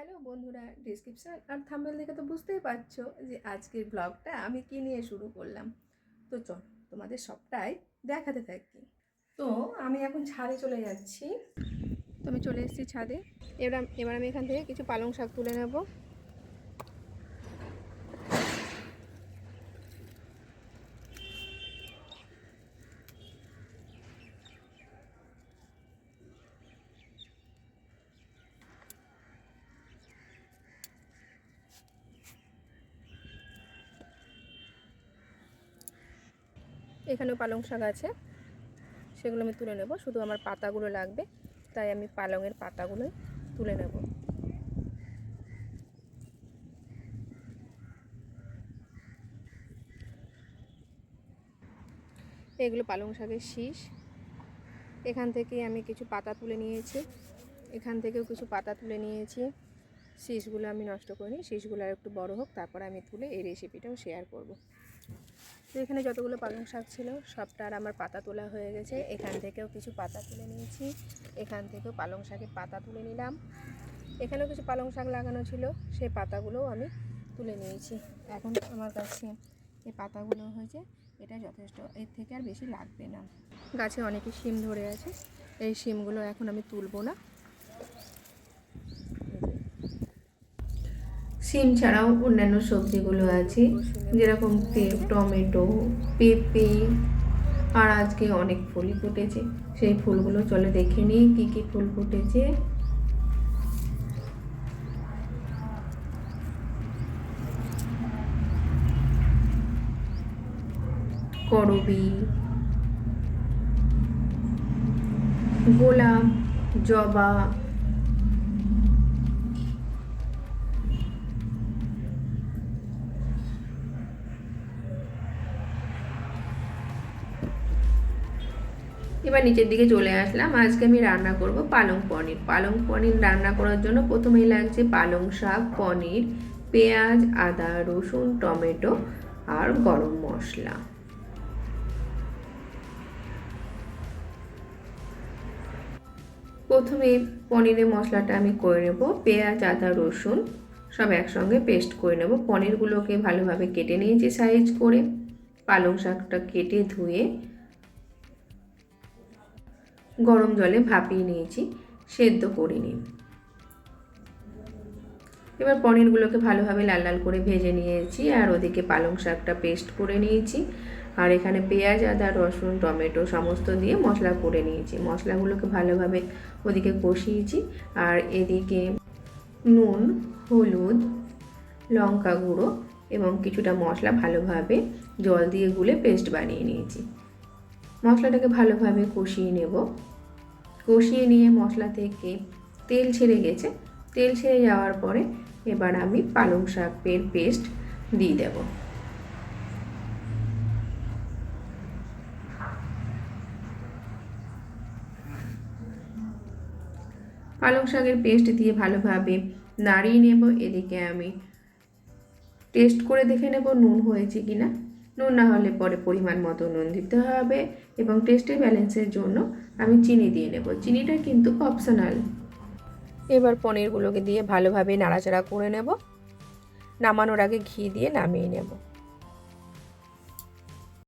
Hello বন্ধুরা description আর thumbnail দেখে তো বুঝতেই পারছ যে আজকের ব্লগটা আমি কী নিয়ে শুরু করলাম। তো চল তোমাদের সবটাই দেখাতে থাকি। তো আমি এখন ছাদে চলে যাচ্ছি। তো আমি চলে এসেছি ছাদে। এবার এবার আমি এখান থেকে কিছু পালং শাক তুলে নেব। এখানেও পালং শাক আছে। সেগুলো আমি তুলে নেব। শুধু আমার পাতাগুলো লাগবে, তাই আমি পালংয়ের পাতাগুলো তুলে নেব। এগুলো পালং শাকের শীষ। এখান থেকে আমি কিছু পাতা তুলে নিয়েছি। এখান থেকেও কিছু পাতা তুলে নিয়েছি। শীষগুলো আমি নষ্ট করিনি। শীষগুলো আর একটু বড় হোক, তারপর আমি তুলে এই রেসিপিটাও শেয়ার করব। তো এখানে যতগুলো পালং শাক ছিল সবটার আমার পাতা তোলা হয়ে গেছে। এখান থেকেও কিছু পাতা তুলে নিয়েছি। এখান থেকেও পালং শাকের পাতা তুলে নিলাম। এখানেও কিছু পালং শাক লাগানো ছিল সেই পাতাগুলোও আমি তুলে নিয়েছি। এখন আমার কাছে এই পাতাগুলো হয়েছে, এটা যথেষ্ট, এর থেকে আর বেশি লাগবে না। গাছে অনেকই শিম ধরে আছে, এই শিমগুলো এখন আমি তুলবো না। সিম ছাড়াও অন্যান্য সবজিগুলো আছে, যেরকম টমেটো, পেঁপে, আর আজকে অনেক ফুলই ফুটেছে। সেই ফুলগুলো চলে দেখে নিই কী কী ফুল ফুটেছে। করবি, গোলাপ, জবা এবার নিচের দিকে চলে আসলাম। আজকে আমি রান্না করব পালং পনির। পালং পনির রান্না করার জন্য প্রথমেই লাগছে পালং শাক, পনির, পেঁয়াজ, আদা, রসুন, টমেটো আর গরম মশলা। প্রথমে পনিরের মশলাটা আমি করে নেব। পেঁয়াজ, আদা, রসুন সব একসঙ্গে পেস্ট করে নেব। পনিরগুলোকে ভালোভাবে কেটে নিয়েছি সাইজ করে। পালং শাকটা কেটে ধুয়ে গরম জলে ভাপিয়ে নিয়েছি, সেদ্ধ করে নিন এবার পনিরগুলোকে ভালোভাবে লাল লাল করে ভেজে নিয়েছি, আর ওদিকে পালং শাকটা পেস্ট করে নিয়েছি। আর এখানে পেঁয়াজ, আদা, রসুন, টমেটো সমস্ত দিয়ে মশলা করে নিয়েছি। মশলাগুলোকে ভালোভাবে ওদিকে কষিয়েছি, আর এদিকে নুন, হলুদ, লঙ্কা গুঁড়ো এবং কিছুটা মশলা ভালোভাবে জল দিয়ে গুলে পেস্ট বানিয়ে নিয়েছি। মশলাটাকে ভালোভাবে কষিয়ে নেব। কষিয়ে নিয়ে মশলা থেকে তেল ছেড়ে গেছে। তেল ছেড়ে যাওয়ার পরে এবার আমি পালং শাকের পেস্ট দিয়ে দেব। পালং শাকের পেস্ট দিয়ে ভালোভাবে নাড়িয়ে নেব। এদিকে আমি টেস্ট করে দেখে নেব নুন হয়েছে কি না নুন না হলে পরে পরিমাণ মতো নুন দিতে হবে এবং টেস্টের ব্যালেন্সের জন্য আমি চিনি দিয়ে নেব। চিনিটা কিন্তু অপশনাল এবার পনিরগুলোকে দিয়ে ভালোভাবে নাড়াচাড়া করে নেব। নামানোর আগে ঘি দিয়ে নামিয়ে নেব।